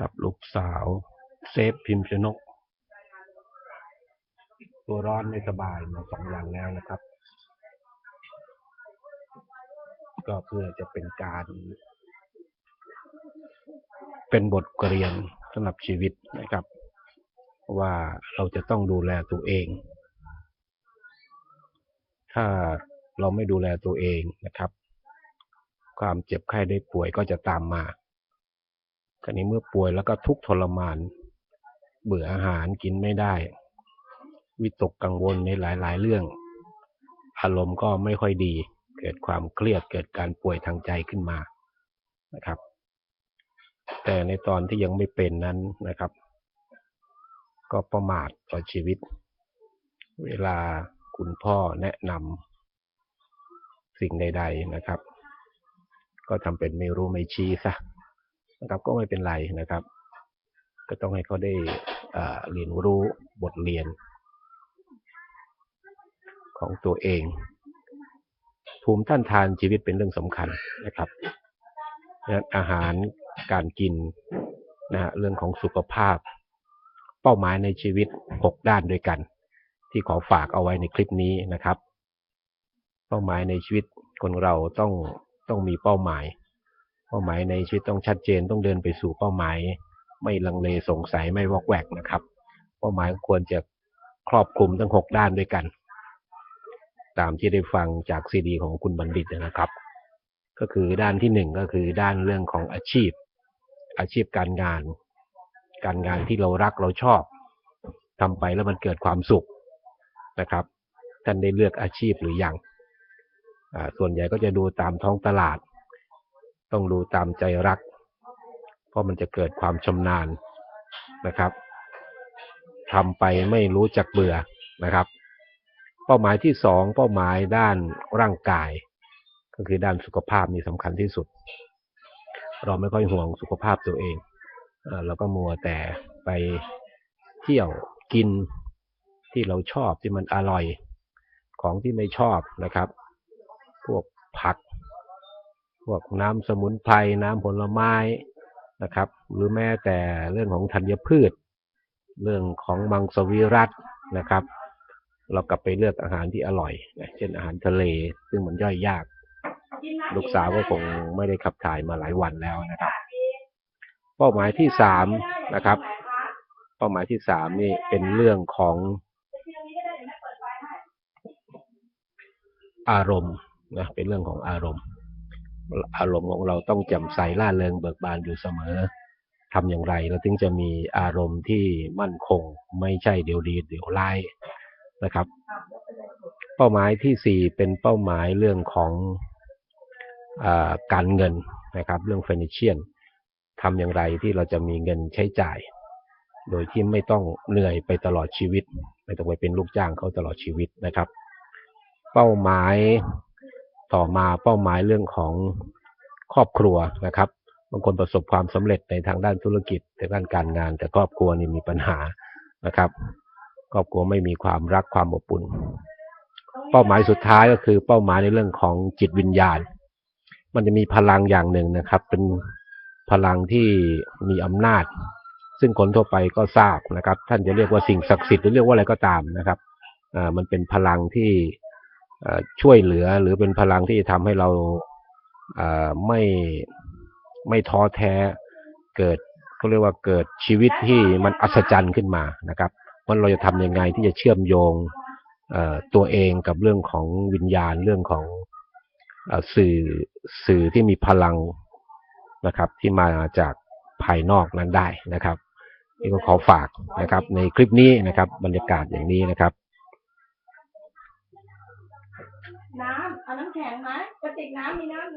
กับลูกสาว เซฟพิมพ์ชนก ตัวร้อนไม่สบายมาสองวันแล้วนะครับ ก็เพื่อจะเป็นการ เป็นบทเรียนสำหรับชีวิตนะครับ ว่าเราจะต้องดูแลตัวเอง ถ้าเราไม่ดูแลตัวเองนะครับ ความเจ็บไข้ได้ป่วยก็จะตามมา คราวนี้เมื่อป่วยแล้วก็ทุกข์ทรมาน เบื่ออาหารกินไม่ได้ วิตกกังวลในหลายๆ เรื่อง อารมณ์ก็ไม่ค่อยดี เกิดความเครียดเกิดการป่วยทางใจขึ้นมา นะครับ แต่ในตอนที่ยังไม่เป็นนั้นนะครับ ก็ประมาทต่อชีวิต เวลาคุณพ่อแนะนำสิ่งใด ๆ นะครับ ก็ทำเป็นไม่รู้ไม่ชี้ซะนะครับก็ไม่เป็นไรนะครับ ก็ต้องให้เขาได้เรียนรู้บทเรียน ของตัวเอง ภูมิต้านทานชีวิตเป็นเรื่องสำคัญนะครับอาหารการกินนะฮะเรื่องของสุขภาพ เป้าหมายในชีวิต 6 ด้านด้วยกัน ที่ขอฝากเอาไว้ในคลิปนี้นะครับ เป้าหมายในชีวิตคนเราต้อง ต้องมีเป้าหมาย เป้าหมายในชีวิตต้องชัดเจนต้องเดินไปสู่เป้าหมาย ไม่ลังเลสงสัยไม่วอกแวกนะครับ เป้าหมายควรจะครอบคลุมทั้ง6ด้านด้วยกัน ตามที่ได้ฟังจากซีดีของคุณบัณฑิตนะครับ ก็คือด้านที่หนึ่งก็คือด้านเรื่องของอาชีพ อาชีพการงาน การงานที่เรารักเราชอบทำไปแล้วมันเกิดความสุขนะครับท่านได้เลือกอาชีพหรือยัง ส่วนใหญ่ก็จะดูตามท้องตลาด ต้องดูตามใจรัก เพราะมันจะเกิดความชำนาญนะครับทำไปไม่รู้จักเบื่อนะครับ เป้าหมายที่สองเป้าหมายด้านร่างกาย ก็คือด้านสุขภาพนี่สำคัญที่สุด เราไม่ค่อยห่วงสุขภาพตัวเองเอ่อเราก็มัวแต่ไปเที่ยวกินที่เราชอบที่มันอร่อยของที่ไม่ชอบนะครับ พวกผัก พวกน้ำสมุนไพรน้ำผลไม้นะครับ หรือแม้แต่เรื่องของธัญพืช เรื่องของมังสวิรัตนะครับ เรากลับไปเลือกอาหารที่อร่อยนะเช่นอาหารทะเล ซึ่งมันย่อยยาก ลูกสาวก็คงไม่ได้ขับถ่ายมาหลายวันแล้วนะครับ เป้าหมายที่สามนะครับ เป้าหมายที่สามนี่เป็นเรื่องของอารมณ์ นะเป็นเรื่องของอารมณ์ อารมณ์ของเราต้องแจ่มใสล่าเริงเบิกบานอยู่เสมอทำอย่างไรเราถึงจะมีอารมณ์ที่มั่นคง ไม่ใช่เดี๋ยวดีเดี๋ยวร้ายนะครับ เป้าหมายที่สี่เป็นเป้าหมายเรื่องของอาการเงินนะครับ เรื่อง financial ทำอย่างไรที่เราจะมีเงินใช้จ่าย โดยที่ไม่ต้องเหนื่อยไปตลอดชีวิต ไม่ต้องไปเป็นลูกจ้างเขาตลอดชีวิตนะครับ เป้าหมาย ต่อมาเป้าหมายเรื่องของครอบครัวนะครับ บางคนประสบความสำเร็จในทางด้านธุรกิจในด้านการงาน แต่ครอบครัวนี่มีปัญหานะครับ ครอบครัวไม่มีความรักความอบอุ่น เป้าหมายสุดท้ายก็คือเป้าหมายในเรื่องของจิตวิญญาณ มันจะมีพลังอย่างหนึ่งนะครับ เป็นพลังที่มีอำนาจ ซึ่งคนทั่วไปก็ทราบนะครับ ท่านจะเรียกว่าสิ่งศักดิ์สิทธิ์หรือเรียกว่าอะไรก็ตามนะครับอ่ามันเป็นพลังที่ ช่วยเหลือหรือเป็นพลังที่จะทำให้เราไม่ไม่ท้อแท้เกิดเขาเรียกว่าเกิดชีวิตที่มันอัศจรรย์ขึ้นมานะครับว่าเราจะทำยังไงที่จะเชื่อมโยงตัวเองกับเรื่องของวิญญาณเรื่องของอสื่อสื่อที่มีพลังนะครับ ที่มาจากภายนอกนั้นได้นะครับนี่ก็ขอฝากนะครับ ในคลิปนี้นะครับ บรรยากาศอย่างนี้นะครับ น้ำเอา น้ำแข็งไหมกระติกน้ำมีน้ำ